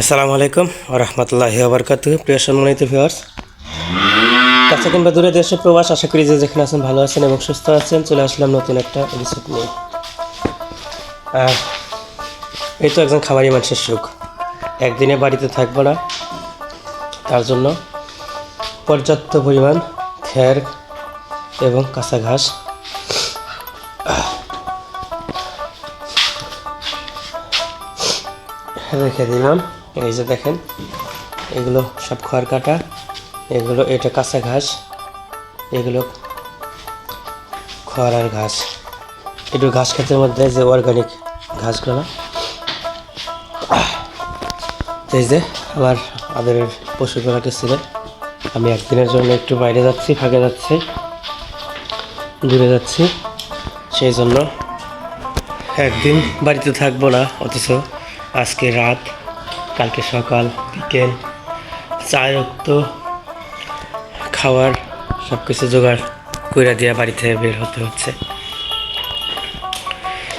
আসসালামু আলাইকুম রহমতুল্লাহ আবরকাত প্রিয় সম্মানিত ভিউয়ার্স কাছে কিংবা দূরে দেশে প্রবাস, আশা করি যে যেখানে আছেন ভালো আছেন এবং সুস্থ আছেন, চলে আসলাম নতুন একটা এপিসোড নিয়ে। এই তো একজন খামারি মানুষের সুখ। একদিনে বাড়িতে থাকব না। তার জন্য পর্যাপ্ত পরিমাণ খ্যার এবং কাঁচা ঘাস। রেখে দিলাম। এই যে দেখেন, এগুলো সব খড় কাটা। এগুলো, এটা কাঁচা ঘাস। এগুলো খড় আর ঘাস। একটু ঘাস খেতের মধ্যে যে অর্গানিক ঘাসগুলো এই যে, আমার আদরের পশুগুলোকে ছিল আমি একদিনের জন্য একটু বাইরে যাচ্ছি ফাঁকে যাচ্ছি, দূরে যাচ্ছি। সেই জন্য একদিন বাড়িতে থাকব না, অথচ আজকে রাত, কালকে সকাল, বিকেল চায় তো খাওয়ার সব কিছু জোগাড় কইরা দিয়ে বাড়ি থেকে বের হতে হচ্ছে।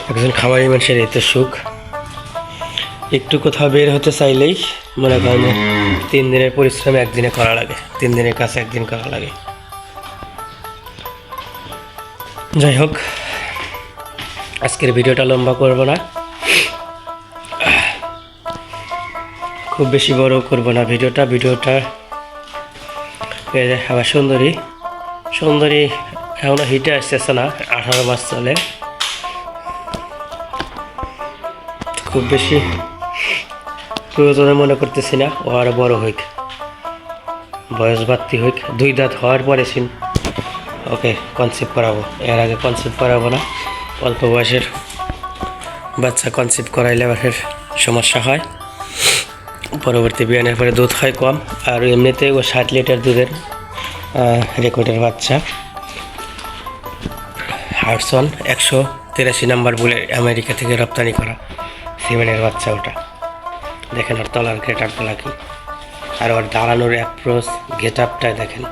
একজন খামারি মানুষের এই তো সুখ। একটু কোথাও বের হতে চাইলেই মনে করেন তিন দিনের পরিশ্রম একদিনে করা লাগে, তিন দিনের কাছে একদিন করা লাগে। যাই হোক, আজকের ভিডিওটা লম্বা করব না। খুব বেশি বড় করব না ভিডিওটা ভিডিওটা আবার সুন্দরী সুন্দরী এখনও হিটে আসতেছে না, আঠারো মাস চলে। খুব বেশি প্রয়োজনে মনে করতেছি না, ও আরও বড় হইক। বয়স বাড়তি হইক, দুই দাঁত হওয়ার পরে সিন। ওকে কনসেপ্ট করাবো। এর আগে কনসেপ্ট করাবো না। অল্প বয়সের বাচ্চা কনসেপ্ট করাইলে আবার সমস্যা হয়। পরবর্তী বিয়ানের পরে দুধ হয় কম, আর এমনিতে ও ষাট লিটার দুধের রেকর্ডের বাচ্চা। হার্টসন একশো তিরাশি নাম্বার বলে আমেরিকা থেকে রপ্তানি করা সিমেন্টের বাচ্চা ওটা। দেখেন ওর তলার গেট আপগুলা কি। আর ওর দাঁড়ানোর অ্যাপ্রোচ গেট আপটাই দেখেন।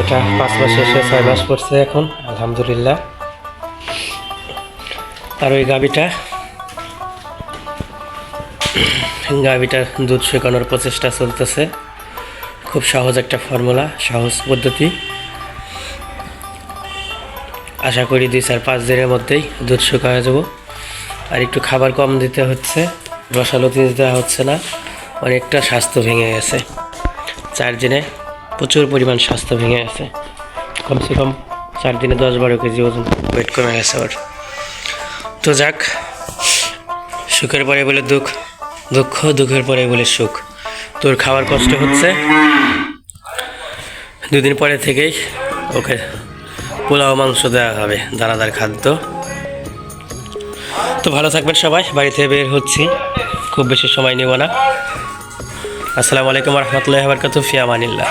এটা পাঁচ মাস শেষে ছয় মাস পড়ছে এখন, আলহামদুলিল্লাহ। আর ওই গাবিটা গাভিটার দুধ শুকানোর প্রচেষ্টা চলতেছে। খুব সহজ একটা ফর্মুলা সহজ পদ্ধতি। আশা করি দুই চার পাঁচ দিনের মধ্যেই দুধ শুকানো যাব। আর একটু খাবার কম দিতে হচ্ছে রসালতি দিতে হচ্ছে না, অনেকটা স্বাস্থ্য ভেঙে গেছে। চার দিনে প্রচুর পরিমাণ স্বাস্থ্য ভেঙে গেছে। কমসে কম চার দিনে দশ বারো কেজি ওজন ওয়েট কমে গেছে ওর। তো যাক, সুখের পরে বলে দুঃখ দুঃখ দুঃখের পরে বলে সুখ। তোর খাওয়ার কষ্ট হচ্ছে। দুদিন পরে থেকেই ওকে পোলাও মাংস দেওয়া হবে, দানাদার খাদ্য। তো ভালো থাকবেন সবাই, বাড়ি থেকে বের হচ্ছি। খুব বেশি সময় নেব না। আসসালামু আলাইকুম রহমতুল্লাহ বরকাত ফিয়ামানিল্লাহ